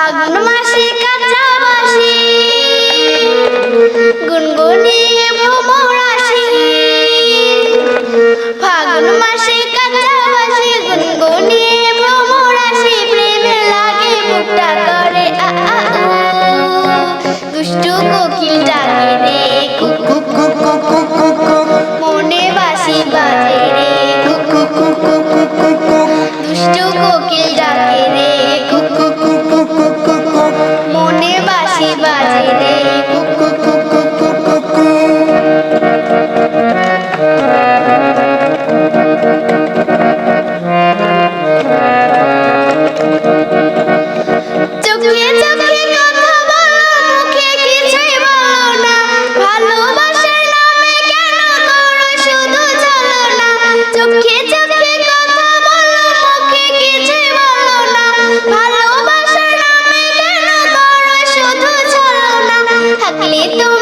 ফাগুন মাসে কাঁচা বাসি গুনগুনিয়ে ভ্রমর আসি ফাগুন মাসে কাঁচা বাসি গুনগুনিয়ে ভ্রমর আসি প্রেমে লাগে বুকটা করে। আ আ দুষ্টু কোকিল ডাকে রে কুকু ले तुम